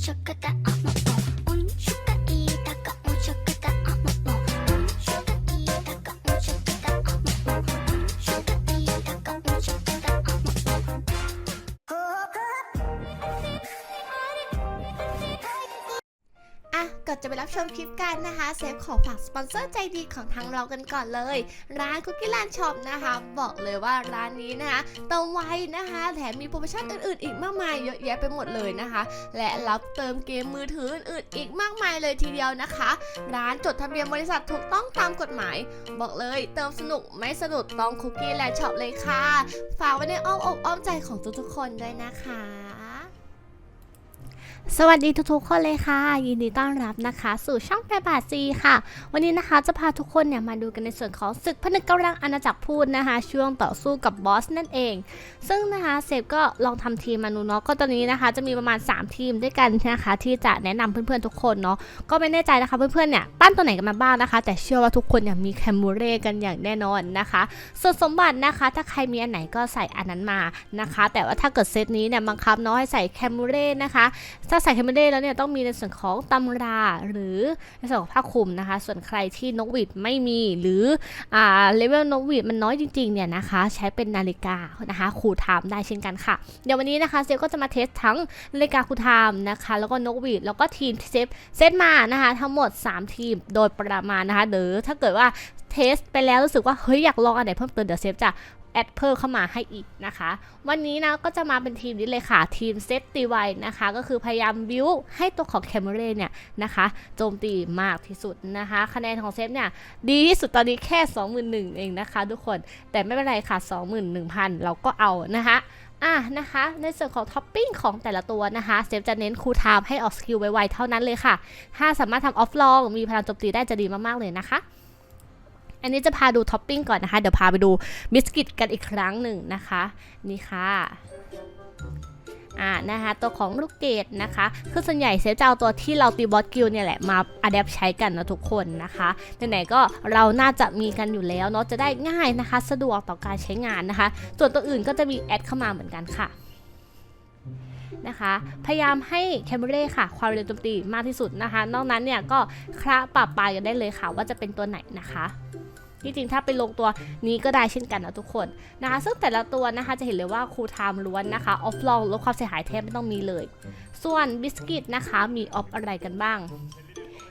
ちょくて มคลิปกันนะคะเซฟขอฝากสปอนเซอร์ใจดีของทางเรากันก่อนเลย ร้านคุกกี้แลนด์ช็อปนะคะ บอกเลยว่าร้านนี้นะคะเติมไวนะคะ แถมมีโปรโมชั่นอื่นๆ อีกมากมายเยอะแยะไปหมดเลยนะคะ และรับเติมเกมมือถืออื่นๆ อีกมากมายเลยทีเดียวนะคะ ร้านจดทะเบียนบริษัทถูกต้องตามกฎหมาย บอกเลย เติมสนุกไม่สนุกต้องคุกกี้แลนด์ช็อปเลยค่ะ ฝากไว้ในอ้อมอกอ้อมใจของทุกๆคนด้วยนะคะ สวัสดีทุกๆคนเลยค่ะ ยินดีต้อนรับนะคะ สู่ช่องแปรบาทจีค่ะ วันนี้นะคะจะพาทุกคนเนี่ยมาดูกันในส่วนของศึกพนึกกำลังอาณาจักรพูดนะคะ ช่วงต่อสู้กับบอสนั่นเอง ซึ่งนะคะเซฟก็ลองทำทีมมานูเนาะก็ตอนนี้นะคะ จะมีประมาณ 3 ทีมด้วยกันนะคะ ที่จะแนะนำเพื่อนๆทุกคนเนาะก็ไม่แน่ใจนะคะเพื่อนๆเนี่ยปั้นตัวไหนกันมาบ้างนะคะ แต่เชื่อว่าทุกคนเนี่ยมีแคมมูเร่กันอย่างแน่นอนนะคะส่วนสมบัตินะคะ ถ้าใครมีอันไหนก็ใส่อันนั้นมานะคะ แต่ว่าถ้าเกิดเซตนี้เนี่ยบังคับเนาะให้ใส่แคมมูเร่นะคะถ้าใส่แคมเบเดแล้วเนี่ยต้องมีในส่วนของตำราหรือในส่วนของผ้าคลุมนะคะ ส่วนใครที่นกหวีดไม่มีหรืออ่าเลเวลนกหวีดมันน้อยจริงๆเนี่ยนะคะ ใช้เป็นนาฬิกานะคะคูลไทม์ได้เช่นกันค่ะ เดี๋ยววันนี้นะคะเซฟก็จะมาเทสทั้งนาฬิกาคูลไทม์นะคะ แล้วก็นกหวีดแล้วก็ทีมเซฟเซตมานะคะทั้งหมด 3 ทีมโดยประมาณนะคะหรือถ้าเกิดว่าเทสไปแล้วรู้สึกว่าเฮ้ยอยากลองอันไหนเพิ่มเติมเดี๋ยวเซฟจะ แอดเพิ่มเข้ามาให้อีกนะคะ วันนี้นะก็จะมาเป็นทีมนี้เลยค่ะทีมเซฟตีไวนะคะ ก็คือพยายามบิวให้ตัวของแคมเมเรเนี่ยนะคะโจมตีมากที่สุดนะคะ คะแนนของเซฟเนี่ยดีที่สุดตอนนี้แค่ 21,000เองนะคะ ทุกคนแต่ไม่เป็นไรค่ะ 21,000 เราก็เอานะคะอะนะคะในส่วนของท็อปปิ้งของแต่ละตัวนะคะเซฟจะเน้นคูลไทม์ให้ออกสกิลไวๆเท่านั้นเลยค่ะ ถ้าสามารถทำออฟลองมีพลังโจมตีได้จะดีมากๆเลยนะคะ อันนี้จะพาดูท็อปปิ้งก่อนนะคะ เดี๋ยวพาไปดูบิสกิตกันอีกครั้งหนึ่งนะคะ นี่ค่ะอ่านะคะตัวของลูกเกดนะคะ คือส่วนใหญ่เซฟจะเอาตัวที่เราตีบอสกิลเนี่ยแหละมาอัดแอปใช้กันนะทุกคนนะคะไหนๆก็เราน่าจะมีกันอยู่แล้วเนาะจะได้ง่ายนะคะ สะดวกต่อการใช้งานนะคะ ส่วนตัวอื่นก็จะมีแอดเข้ามาเหมือนกันค่ะนะคะ พยายามให้แคมเบเร่ค่ะ ความเร็วโจมตีมากที่สุดนะคะ นอกนั้นเนี่ยก็คละปรับปลายกันได้เลยค่ะ ว่าจะเป็นตัวไหนนะคะ ที่จริงถ้าไปลงตัวนี้ก็ได้เช่นกันนะทุกคนนะคะซึ่งแต่ละตัวนะคะจะเห็นเลยว่าครูไทม์ล้วนนะคะออฟลองลดความเสียหายแทบไม่ต้องมีเลย ส่วนบิสกิตนะคะมีออฟอะไรกันบ้าง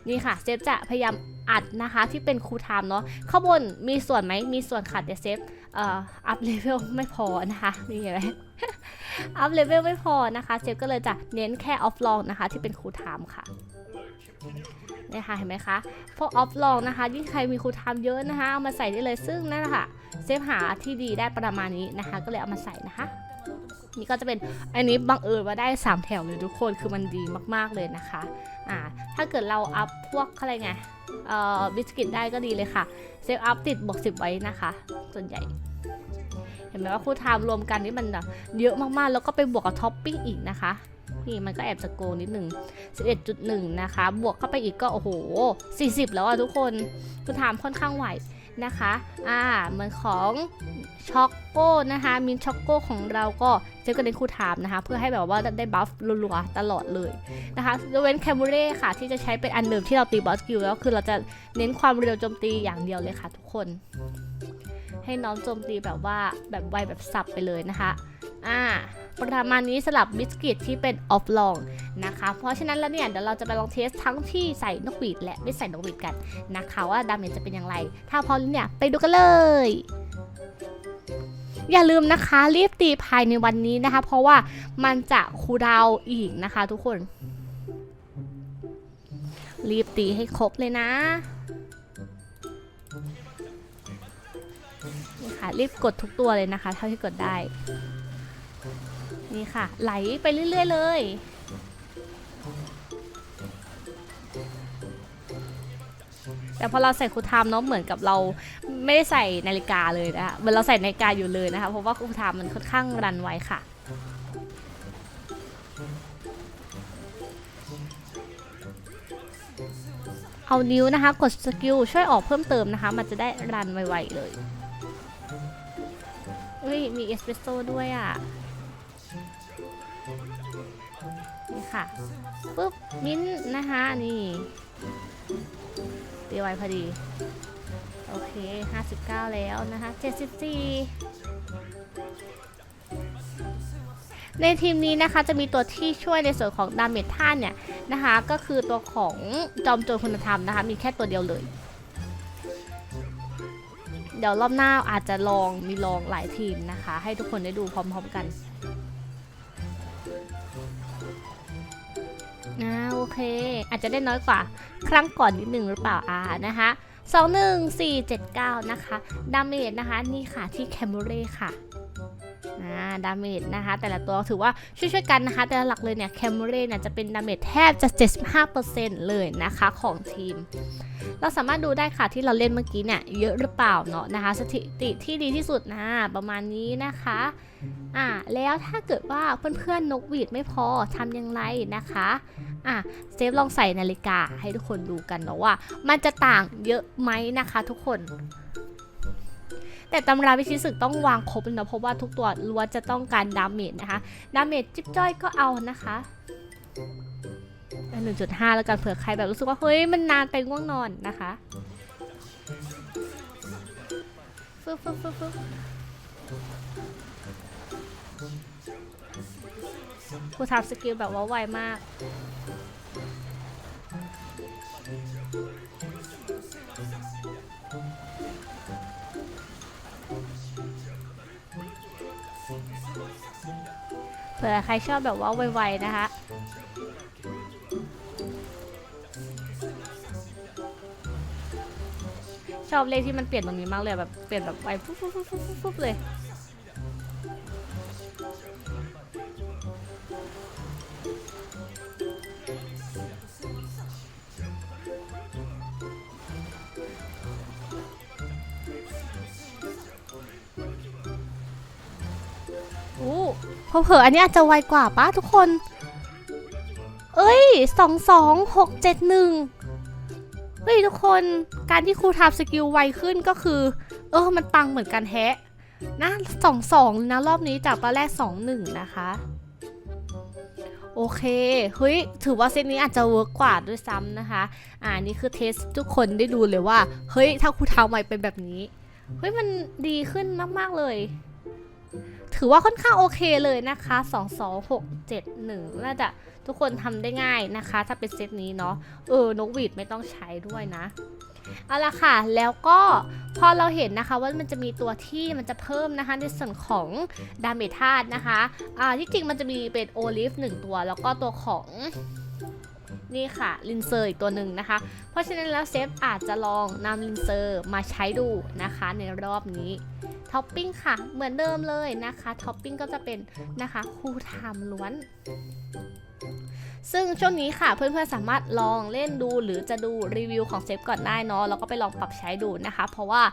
นี่ค่ะเซฟจะพยายามอัดนะคะที่เป็นครูไทม์เนาะข้างบนมีส่วนไหมมีส่วนค่ะแต่เซฟเอ่ออัพเลเวลไม่พอนะคะนี่เห็นไหมอัพเลเวลไม่พอนะคะเซฟก็เลยจะเน้นแค่ออฟลองนะคะที่เป็นครูไทม์ค่ะ นี่ค่ะเห็นไหมคะพวกออฟลองนะคะยิ่งใครมีคูทม์เยอะนะคะเอามาใส่ได้เลยซึ่งนั่นแหละค่ะเซฟหาที่ดีได้ประมาณนี้นะคะ ก็เลยเอามาใส่นะคะ นี่ก็จะเป็นอันนี้บังเอิญว่าได้ 3 แถวเลยทุกคนคือมันดีมากๆเลยนะคะอ่าถ้าเกิดเราอัพพวกอะไรไงเอ่อบิสกิตได้ก็ดีเลยค่ะเซฟอัพติดบวก10 ไว้นะคะ ส่วนใหญ่เห็นไหมว่าคู่ไทม์รวมกันนี่มันเยอะมากๆ แล้วก็ไปบวกกับท็อปปิ้งอีกนะคะ นี่มันก็แอบจะโกงนิดหนึ่ง11.1 นะคะ บวกเข้าไปอีกก็ โอ้โห 40 แล้วอะทุกคนคู่ไทม์ค่อนข้างไหวนะคะ อ่า เหมือนของช็อกโก้นะคะ มินช็อกโก้ของเราก็เซฟกันในคู่ไทม์นะคะ เพื่อให้แบบว่าได้บัฟรัวๆตลอดเลยนะคะยกเว้นแคมเบเร่ค่ะ ที่จะใช้เป็นอันเดิมที่เราตีบอสกิลแล้วคือเราจะเน้นความเร็วโจมตีอย่างเดียวเลยค่ะทุกคน ให้น้องโจมตีแบบว่าแบบไวแบบสับไปเลยนะคะ อ่า ประมาณนี้สลับบิสกิตที่เป็นออฟลองนะคะ เพราะฉะนั้นแล้วเนี่ยเดี๋ยวเราจะไปลองเทสทั้งที่ใส่นกหวีดและไม่ใส่นกหวีดกันนะคะว่าดาเมจจะเป็นอย่างไร ถ้าพร้อมเนี่ยไปดูกันเลยอย่าลืมนะคะรีบตีภายในวันนี้นะคะ เพราะว่ามันจะคูดาวอีกนะคะ ทุกคน รีบตีให้ครบเลยนะนี่ค่ะรีบกดทุกตัวเลยนะคะ เท่าที่กดได้ นี่ค่ะ ไหลไปเรื่อย ๆ เลย แต่พอเราใส่คูลไทม์เนาะเหมือนกับเราไม่ได้ใส่นาฬิกาเลยนะคะเหมือนเราใส่นาฬิกาอยู่เลยนะคะ เพราะว่าคูลไทม์มันค่อนข้างรันไวค่ะ เอานิ้วนะคะ กดสกิลช่วยออกเพิ่มเติมนะคะ มันจะได้รันไวๆเลยเฮ้ยมีเอสเปรสโซ่ด้วยอะ ค่ะปุ๊บมิ้นนะคะนี่ตีไว้พอดี โอเค 59 แล้วนะคะ 74 ในทีมนี้นะคะจะมีตัวที่ช่วยในส่วนของดาเมจท่านเนี่ยนะคะ ก็คือตัวของจอมโจรคุณธรรมนะคะ มีแค่ตัวเดียวเลย เดี๋ยวรอบหน้าอาจจะลองมีลองหลายทีมนะคะ ให้ทุกคนได้ดูพร้อมๆกัน เค อาจจะได้น้อยกว่า ครั้งก่อนนิดหนึ่งหรือเปล่าอ่านะคะ21479นะคะดาเมจนะคะนี่ค่ะที่แคมเบเร่ค่ะอ่าดาเมจนะคะ แต่ละตัวถือว่าช่วยๆกันนะคะ แต่หลักเลยเนี่ยแคมเบเร่เนี่ยจะเป็นดาเมจแทบจะ 75%เลยนะคะของทีม เราสามารถดูได้ค่ะที่เราเล่นเมื่อกี้เนี่ยเยอะหรือเปล่าเนาะนะคะ สถิติที่ดีที่สุดนะประมาณนี้นะคะอ่าแล้วถ้าเกิดว่าเพื่อนๆนกหวีดไม่พอทำยังไงนะคะ อะเซฟลองใส่นาฬิกาให้ทุกคนดูกันเนาะว่า มันจะต่างเยอะไหมนะคะทุกคน แต่ตำราวิชิตศึกต้องวางครบเลยนะเพราะว่าทุกตัวล้วนจะต้องการดาเมจนะคะดาเมจจิ๊บจ้อยก็เอานะคะหนึ่งจุดห้าแล้วกันเผื่อใครแบบรู้สึกว่า เฮ้ย มันนานไปง่วงนอนนะคะฟึบฟึบฟึบฟึบ กูทำสกิลแบบว่าไวมาก เผื่อใครชอบแบบว่าไวๆนะคะชอบเลขที่มันเปลี่ยนตรงนี้มากเลยแบบเปลี่ยนแบบไวฟุ๊บฟุ๊บฟุ๊บฟุ๊บฟุ๊บเลย อ้เผออันนี้อาจจะไวกว่าป้าทุกคน เอ้ยสองสองหกเจ็ดหนึ่งเฮ้ยทุกคนการที่ครูทำสกิลไวขึ้นก็คือ เออมันปังเหมือนกันแฮะนะสองสองนะรอบนี้จากตอนแรกสองหนึ่งนะคะ โอเคเฮ้ยถือว่าเซตนี้อาจจะเวิร์กกว่าด้วยซ้ำนะคะ อ่านี่คือเทสทุกคนได้ดูเลยว่า เฮ้ยถ้าครูทำไวเป็นแบบนี้ เฮ้ยมันดีขึ้นมาก ๆ เลย ถือว่าค่อนข้างโอเคเลยนะคะ2 2 6 7 1น่าจะทุกคนทำได้ง่ายนะคะ ถ้าเป็นเซตนี้เนาะเออนกหวีดไม่ต้องใช้ด้วยนะเอาละค่ะ แล้วก็พอเราเห็นนะคะว่ามันจะมีตัวที่มันจะเพิ่มนะคะในส่วนของดาเมจธาตุนะคะอ่าที่จริงมันจะมีเป็นโอลิฟหนึ่งตัว แล้วก็ตัวของนี่ค่ะลินเซอร์อีกตัวหนึ่งนะคะ เพราะฉะนั้นแล้วเซฟอาจจะลองนำลินเซอร์มาใช้ดูนะคะในรอบนี้ ท็อปปิ้งค่ะ เหมือนเดิมเลยนะคะท็อปปิ้งก็จะเป็นนะคะคู่ไทม์ล้วน ซึ่งช่วงนี้ค่ะเพื่อนๆสามารถลองเล่นดูหรือจะดูรีวิวของเซฟก่อนได้เนาะแล้วก็ไปลองปรับใช้ดูนะคะ เพราะว่า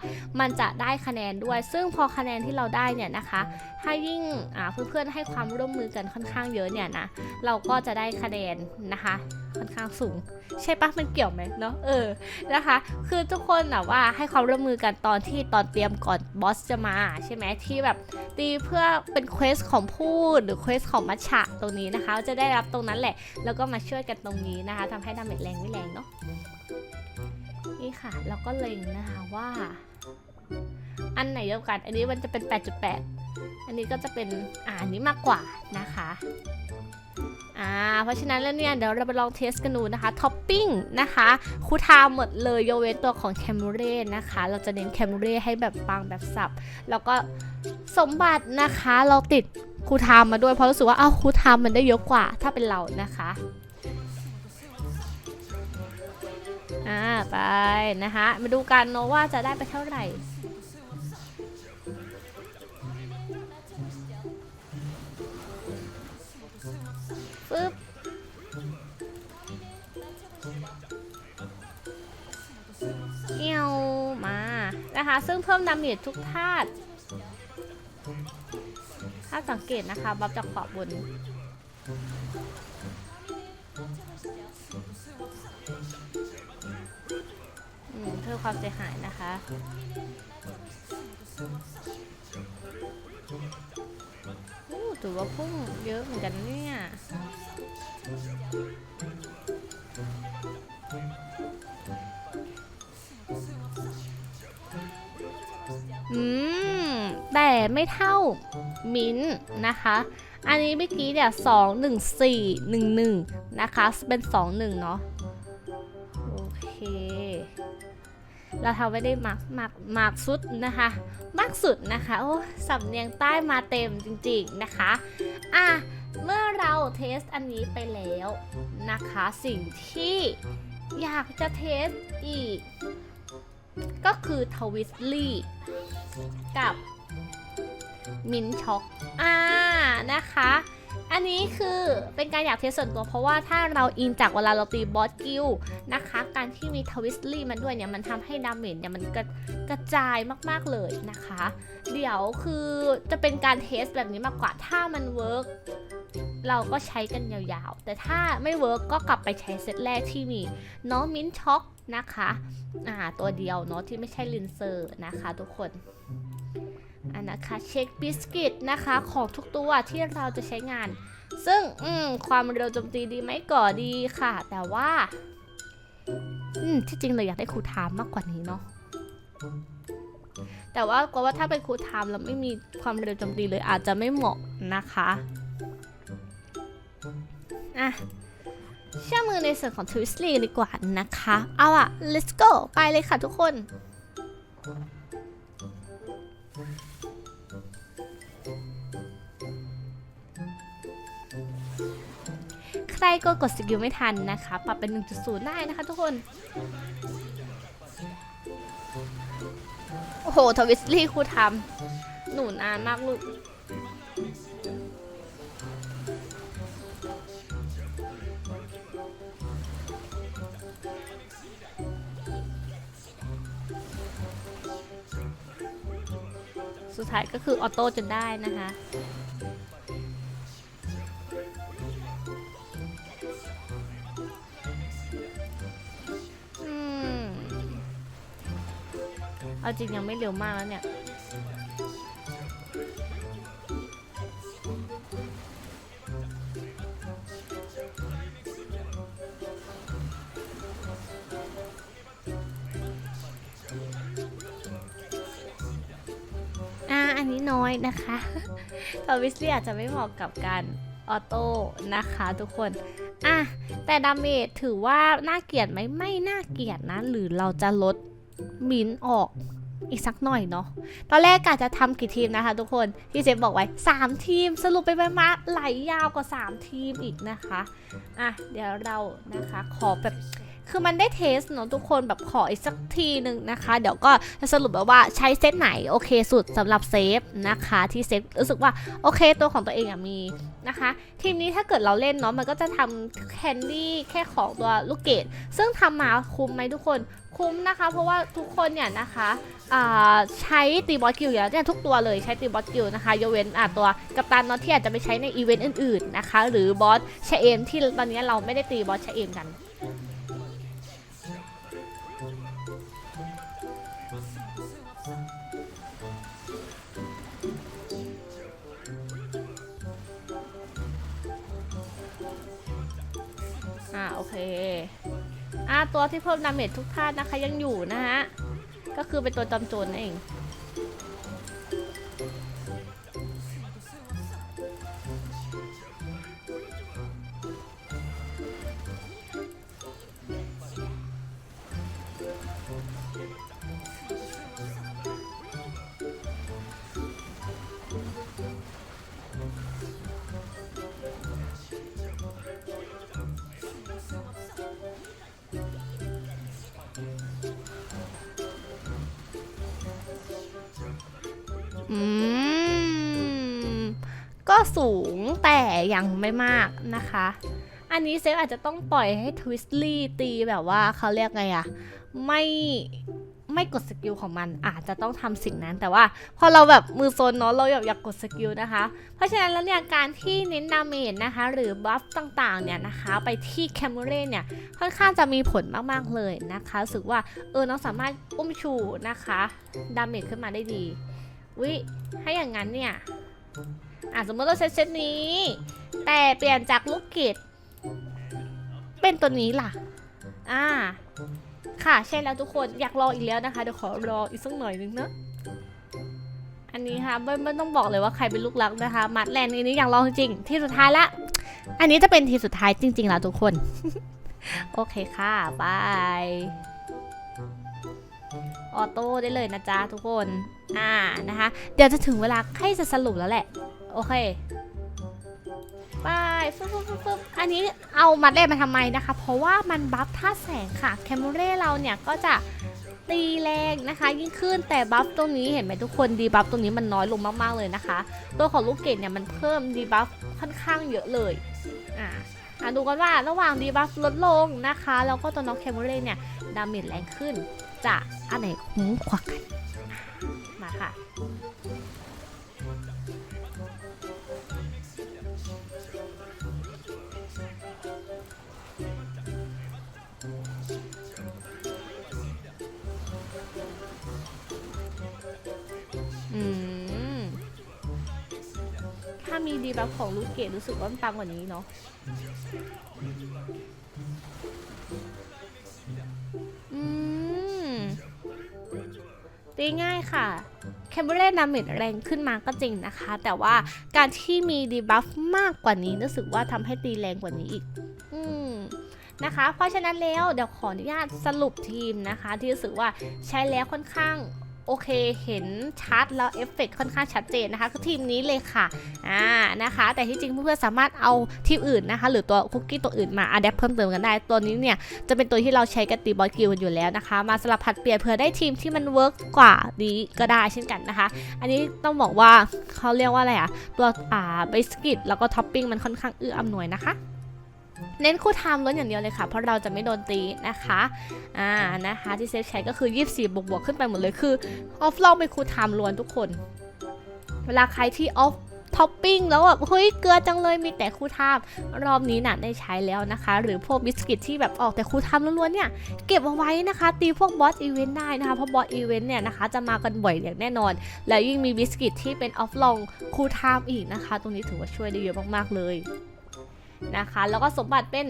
มันจะได้คะแนนด้วย ซึ่งพอคะแนนที่เราได้เนี่ยนะคะ ถ้ายิ่งอ่าเพื่อนๆให้ความร่วมมือกันค่อนข้างเยอะเนี่ยนะเราก็จะได้คะแนนนะคะ ค่อนข้างสูง ใช่ปะมันเกี่ยวไหมเนาะเออนะคะ คือทุกคนแบบว่าให้ความร่วมมือกันตอนที่ตอนเตรียมก่อนบอสจะมาใช่ไหมที่แบบตีเพื่อเป็นเควสของพูดหรือเควสของมัชฉะตรงนี้นะคะ จะได้รับตรงนั้นแหละ แล้วก็มาช่วยกันตรงนี้นะคะทำให้ดาเมจแรงไม่แรงเนาะนี่ค่ะแล้วก็เล็งนะคะว่า อันไหนเยอกัน อันนี้มันจะเป็น 8.8 อันนี้ก็จะเป็นอ่าอันนี้มากกว่านะคะ อ่าเพราะฉะนั้นแล้วเนี่ยเดี๋ยวเราไปลองเทสกันดูนะคะท็อปปิ้งนะคะคูทามหมดเลยยกเว้นตัวของแคมเร่นะคะ เราจะเน้นแคมเร่ให้แบบปังแบบสับ แล้วก็สมบัตินะคะเราติดคูทามมาด้วยเพราะรู้สึกว่าอ้าวคูทามมันได้เยอะกว่าถ้าเป็นเรานะคะอ่าไปนะคะมาดูกันเนอะว่าจะได้ไปเท่าไหร่ นะคะ ซึ่งเพิ่มดาเมจทุกธาตุถ้าสังเกตนะคะ บัฟจากขวาบนอืมเพิ่มความเสียหายนะคะอู้ถือว่าพุ่งเยอะเหมือนกันเนี่ย แต่ไม่เท่ามิ้นนะคะ อันนี้เมื่อกี้เนี่ยสองหนึ่งสี่หนึ่งหนึ่งนะคะ เป็นสองหนึ่งเนาะโอเค เราทำไม่ได้มากมากมากสุดนะคะ มากสุดนะคะ โอ้สำเนียงใต้มาเต็มจริงๆนะคะ อะ เมื่อเราเทสอันนี้ไปแล้วนะคะ สิ่งที่อยากจะเทสอีก ก็คือทวิสลี่กับ มินช็อกอ่านะคะ อันนี้คือเป็นการอยากเทสส่วนตัวเพราะว่าถ้าเราอินจากเวลาเราตีบอสกิลนะคะ การที่มีทวิสลี่มันด้วยเนี่ย มันทำให้ดาเมจเนี่ยมันกระกระจายมากๆเลยนะคะ เดี๋ยวคือจะเป็นการเทสแบบนี้มากกว่าถ้ามันเวิร์กเราก็ใช้กันยาวๆ แต่ถ้าไม่เวิร์กก็กลับไปใช้เซตแรกที่มีน้องมินช็อกนะคะ อ่า ตัวเดียวเนาะที่ไม่ใช่ลินเซอร์นะคะทุกคน อันนะคะเช็คบิสกิตนะคะของทุกตัวที่เราจะใช้งาน ซึ่งความเร็วโจมตีดีไหมก่อดีค่ะ แต่ว่าที่จริงเลยอยากได้คูลไทม์มากกว่านี้เนาะแต่ว่ากลัวว่าถ้าเป็นคูลไทม์แล้วไม่มีความเร็วโจมตีเลยอาจจะไม่เหมาะนะคะอะเชื่อมือในส่วนของทวิสลีดีกว่านะคะ เอาอะ let's go ไปเลยค่ะทุกคน ใครก็กดสกิลไม่ทันนะคะ ปรับเป็น 1.0 ได้นะคะทุกคน โอ้โห ทวิสลี่ครูทำหนูนานมากลูกสุดท้ายก็คือออโต้จนได้นะคะ เอาจริงยังไม่เร็วมากแล้วเนี่ย อ่า อันนี้น้อยนะคะทวิสลี่อาจจะไม่เหมาะกับการออโต้นะคะทุกคน อะ แต่ดาเมจถือว่าน่าเกลียดไหมไม่น่าเกลียดนะ หรือเราจะลด มินออกอีกสักหน่อยเนาะ ตอนแรกกะจะทำกี่ทีมนะคะทุกคน ที่เซฟบอกไว้ 3 ทีม สรุปไปไปมาไหลยาวกว่า 3 ทีมอีกนะคะ อะ เดี๋ยวเรานะคะขอแบบ คือมันได้เทสเนาะทุกคนแบบขออีกสักทีหนึ่งนะคะ เดี๋ยวก็จะสรุปแบบว่าใช้เซตไหนโอเคสุดสำหรับเซฟนะคะที่เซฟรู้สึกว่าโอเคตัวของตัวเองอะมีนะคะ ทีมนี้ถ้าเกิดเราเล่นเนาะมันก็จะทำแคนดี้แค่ของตัวลูกเกดซึ่งทำมาคุ้มไหมทุกคนคุ้มนะคะ เพราะว่าทุกคนเนี่ยนะคะใช้ตีบอสกิลอยู่แล้วเนี่ยทุกตัวเลยใช้ตีบอสกิลนะคะยกเว้นอะตัวกัปตันเนาะที่อาจจะไปใช้ในอีเวนต์อื่นๆนะคะ หรือบอสชเอมที่ตอนนี้เราไม่ได้ตีบอสชเอมกัน โอเคอ่าตัวที่เพิ่มดาเมจทุกท่านนะคะยังอยู่นะฮะ ก็คือเป็นตัวจอมโจรนั่นเอง ก็สูงแต่ยังไม่มากนะคะ อันนี้เซฟอาจจะต้องปล่อยให้ทวิสลี่ตีแบบว่าเขาเรียกไงอะไม่ไม่กดสกิลของมันอาจจะต้องทำสิ่งนั้นแต่ว่า พอเราแบบมือโซนเนาะเราอยากอยากกดสกิลนะคะ เพราะฉะนั้นแล้วเนี่ยการที่เน้นดาเมจนะคะ หรือบัฟต่างๆเนี่ยนะคะ ไปที่แคมเมเรเนี่ยค่อนข้างจะมีผลมากๆเลยนะคะรู้สึกว่าเออน้องสามารถอุ้มชูนะคะดาเมจขึ้นมาได้ดี วิถ้าอย่างนั้นเนี่ยอะสมมติเราเซตเซตนี้ แต่เปลี่ยนจากลูกเกดเป็นตัวนี้ล่ะ อ่า ค่ะใช่แล้วทุกคนอยากรออีกแล้วนะคะเดี๋ยวขอรออีกสักหน่อยนึงเนอะอันนี้ค่ะไม่ไม่ต้องบอกเลยว่าใครเป็นลูกรักนะคะ มัดแลนด์อันนี้อยากลองจริงๆที่สุดท้ายละ อันนี้จะเป็นทีสุดท้ายจริงๆแล้วทุกคน โอเคค่ะบาย ออโต้ได้เลยนะจ๊ะทุกคน อ่านะคะ เดี๋ยวจะถึงเวลาใกล้จะสรุปแล้วแหละ โอเคไปฟึบฟึ๊บฟึบฟึบอันนี้เอามัดเล่มาทำไมนะคะ เพราะว่ามันบัฟท่าแสงค่ะ แคมเร่เราเนี่ยก็จะตีแรงนะคะ ยิ่งขึ้นแต่บัฟตรงนี้เห็นไหมทุกคนดีบัฟตรงนี้มันน้อยลงมากๆเลยนะคะ ตัวของลูกเกดเนี่ยมันเพิ่มดีบัฟค่อนข้างเยอะเลยอ่าดูกันว่าระหว่างดีบัฟลดลงนะคะ แล้วก็ตัวน้องแคมเร่เนี่ยดาเมจแรงขึ้น จะอันไหนคุ้มกว่ากันมาค่ะ อืม ถ้ามีดีบัฟของลูกเกดรู้สึกว่ามันปังกว่านี้เนาะ ง่ายค่ะแคมเบเล่ดาเมจแรงขึ้นมาก็จริงนะคะ แต่ว่าการที่มีดีบัฟมากกว่านี้รู้สึกว่าทำให้ตีแรงกว่านี้อีก อืมนะคะ เพราะฉะนั้นแล้วเดี๋ยวขออนุญาตสรุปทีมนะคะ ที่รู้สึกว่าใช้แล้วค่อนข้าง โอเคเห็นชัดแล้วเอฟเฟกต์ค่อนข้างชัดเจนนะคะคือทีมนี้เลยค่ะอ่านะคะ แต่ที่จริงเพื่อนๆสามารถเอาทีมอื่นนะคะ หรือตัวคุกกี้ตัวอื่นมาอัดแอปเพิ่มเติมกันได้ ตัวนี้เนี่ยจะเป็นตัวที่เราใช้กันตีบอลกิลอยู่แล้วนะคะ มาสลับผัดเปลี่ยนเพื่อได้ทีมที่มันเวิร์กกว่านี้ก็ได้เช่นกันนะคะ อันนี้ต้องบอกว่าเขาเรียกว่าอะไรอะตัวอ่าเบสกิตแล้วก็ท็อปปิ้งมันค่อนข้างเอื้ออำนวยนะคะ เน้นคู่ไทม์ล้วนอย่างเดียวเลยค่ะ เพราะเราจะไม่โดนตีนะคะอ่านะคะที่เซฟใช้ก็คือ 24 บวกบวกขึ้นไปหมดเลยคือออฟลองเป็นคู่ไทม์ล้วนทุกคน เวลาใครที่ออฟท็อปปิ้งแล้วแบบเฮ้ยเกลือจังเลยมีแต่คู่ไทม์รอบนี้น่ะได้ใช้แล้วนะคะ หรือพวกบิสกิตที่แบบออกแต่คู่ไทม์ล้วนๆเนี่ยเก็บเอาไว้นะคะ ตีพวกบอสอีเวนต์ได้นะคะเพราะบอสอีเวนต์เนี่ยนะคะจะมากันบ่อยอย่างแน่นอน แล้วยิ่งมีบิสกิตที่เป็นออฟลองคูลไทม์อีกนะคะ ตรงนี้ถือว่าช่วยได้เยอะมากๆเลย นะคะ แล้วก็สมบัติเป็น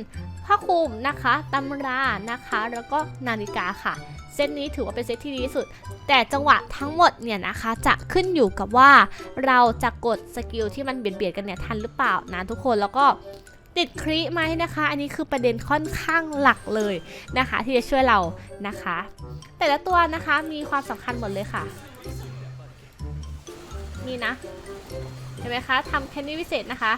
ผ้าคลุมนะคะตำรานะคะ แล้วก็นาฬิกาค่ะ เซตนี้ถือว่าเป็นเซตที่ดีที่สุด แต่จังหวะทั้งหมดเนี่ยนะคะจะขึ้นอยู่กับว่า เราจะกดสกิลที่มันเบียดเบียดๆกันเนี่ยทันหรือเปล่านะทุกคนแล้วก็ติดครีไหมนะคะ อันนี้คือประเด็นค่อนข้างหลักเลยนะคะ ที่จะช่วยเรานะคะ แต่ละตัวนะคะมีความสำคัญหมดเลยค่ะ นี่นะ เห็นไหมคะทำแคนดี้วิเศษนะคะ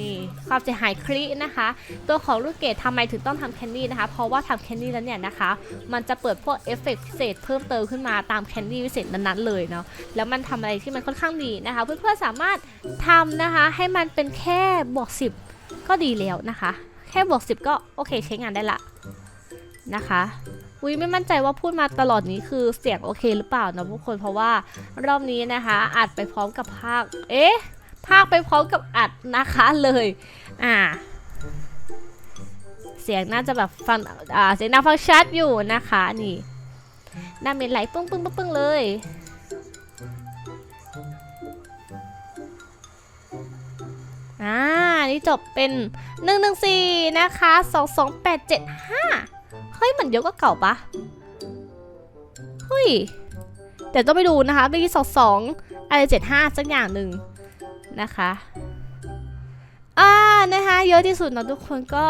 นี่ความเสียหายครีนะคะ ตัวของลูกเกดทำไมถึงต้องทำแคนดี้นะคะ เพราะว่าทำแคนดี้แล้วเนี่ยนะคะ มันจะเปิดพวกเอฟเฟกต์พิเศษเพิ่มเติมขึ้นมาตามแคนดี้วิเศษนั้นๆเลยเนาะแล้วมันทำอะไรที่มันค่อนข้างดีนะคะ เพื่อนๆสามารถทำนะคะ ให้มันเป็นแค่บวก10 ก็ดีแล้วนะคะ แค่บวก10 ก็โอเคใช้งานได้ละนะคะอุ้ยไม่มั่นใจว่าพูดมาตลอดนี้คือเสียงโอเคหรือเปล่านะทุกคนเพราะว่ารอบนี้นะคะอัดไปพร้อมกับภาค เอ๊ะ ภาคไปพร้อมกับอัดนะคะเลยอ่าเสียงน่าจะแบบฟังอ่าเสียงน่าฟังชัดอยู่นะคะนี่ดาเมจไหลปึ้งปึ้งปึ้งเลยอ่า นี่จบเป็น1 1 4นะคะ2 2 8 7 5 เฮ้ยเหมือนเดียวก็เก่าปะเฮ้ยเดี๋ยวต้องไปดูนะคะเมื่อกี้สองสองอะไรเจ็ดห้าสักอย่างหนึ่ง นะคะอ่านะคะเยอะที่สุดเนาะทุกคนก็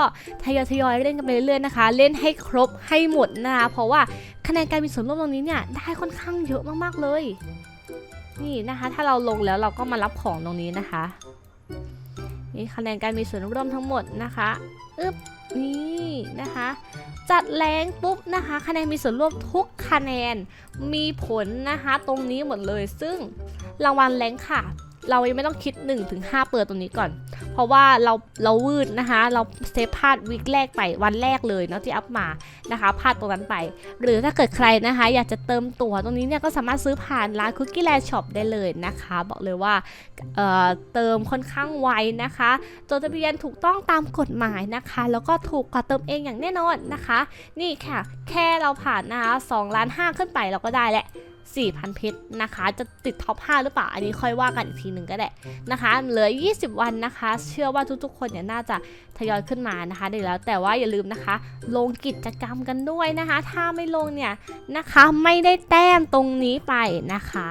ทยอยทยอยเล่นกันไปเรื่อยๆนะคะ เล่นให้ครบให้หมดนะคะเพราะว่าคะแนนการมีส่วนร่วมตรงนี้เนี่ยได้ค่อนข้างเยอะมากๆเลย นี่นะคะ ถ้าเราลงแล้วเราก็มารับของตรงนี้นะคะนี่คะแนนการมีส่วนร่วมทั้งหมดนะคะอึ๊บนี่นะคะ จัดแรงปุ๊บนะคะ คะแนนมีส่วนร่วมทุกคะแนนมีผลนะคะ ตรงนี้หมดเลยซึ่งรางวัลแรงค่ะ เรายังไม่ต้องคิด 1-5 เปิดตรงนี้ก่อน เพราะว่าเราเราวืดนะคะ เราเซฟพลาดวีคแรกไปวันแรกเลยเนาะที่อัพมานะคะพลาดตรงนั้นไป หรือถ้าเกิดใครนะคะ อยากจะเติมตั๋วตรงนี้เนี่ยก็สามารถซื้อผ่านร้านคุกกี้แลนด์ช็อปได้เลยนะคะ บอกเลยว่าเอ่อเติมค่อนข้างไวนะคะจดทะเบียนถูกต้องตามกฎหมายนะคะ แล้วก็ถูกกว่าเติมเองอย่างแน่นอนนะคะ นี่ค่ะ แค่เราผ่านนะคะ2ล้าน5ขึ้นไปเราก็ได้แหละ 4,000 เพชรนะคะ จะติดท็อป 5 หรือเปล่า อันนี้ค่อยว่ากันอีกทีหนึ่งก็ได้นะคะ เหลือ 20 วันนะคะ เชื่อว่าทุกๆ คนเนี่ยน่าจะทยอยขึ้นมานะคะได้แล้ว แต่ว่าอย่าลืมนะคะ ลงกิจกรรมกันด้วยนะคะ ถ้าไม่ลงเนี่ยนะคะไม่ได้แต้มตรงนี้ไปนะคะ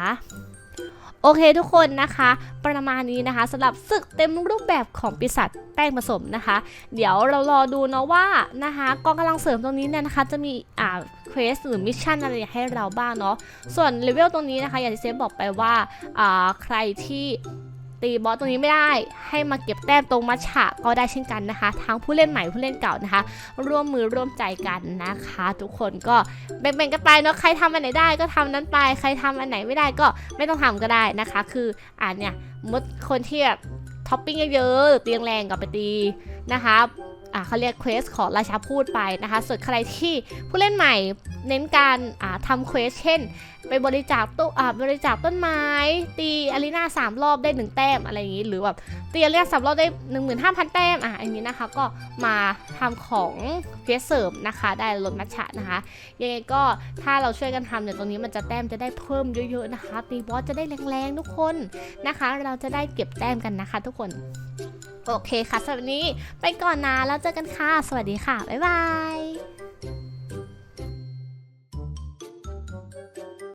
โอเคทุกคนนะคะ ประมาณนี้นะคะสำหรับศึกเต็มรูปแบบของปีศาจแป้งผสมนะคะ เดี๋ยวเรารอดูเนาะว่านะคะกองกำลังเสริมตรงนี้เนี่ยนะคะ จะมีอ่าเควสหรือมิชชั่นอะไรให้เราบ้างเนาะส่วนเลเวลตรงนี้นะคะอย่างที่เซฟบอกไปว่าอ่าใครที่ ตีบอสตรงนี้ไม่ได้ ให้มาเก็บแต้มตรงมัชฉะก็ได้เช่นกันนะคะ ทั้งผู้เล่นใหม่ผู้เล่นเก่านะคะ ร่วมมือร่วมใจกันนะคะ ทุกคนก็แบ่งๆกันไปเนาะใครทำอันไหนได้ก็ทำนั้นไปใครทำอันไหนไม่ได้ก็ไม่ต้องทำก็ได้นะคะ คืออ่านเนี่ยมดคนที่แบบท็อปปิ้งเยอะๆหรือเตียงแรงกับไปตีนะคะ อ่าเขาเรียกเควสของราชาพูดไปนะคะ ส่วนใครที่ผู้เล่นใหม่เน้นการอ่าทำเควสเช่น ไปบริจาคตู้อ่าบริจาคต้นไม้ ตีอารีนาสามรอบได้หนึ่งแต้มอะไรอย่างนี้ หรือแบบตีอารีนาสามรอบได้หนึ่งหมื่นห้าพันแต้มอะอย่างนี้นะคะก็มาทำของเควสเสริมนะคะได้ลดมัชฉะนะคะยังไงก็ถ้าเราช่วยกันทำเนี่ยตรงนี้มันจะแต้มจะได้เพิ่มเยอะๆนะคะตีบอสจะได้แรงๆทุกคนนะคะ เราจะได้เก็บแต้มกันนะคะ ทุกคน โอเคค่ะสำหรับวันนี้ไปก่อนนะแล้วเจอกันค่ะ สวัสดีค่ะ บ๊ายบาย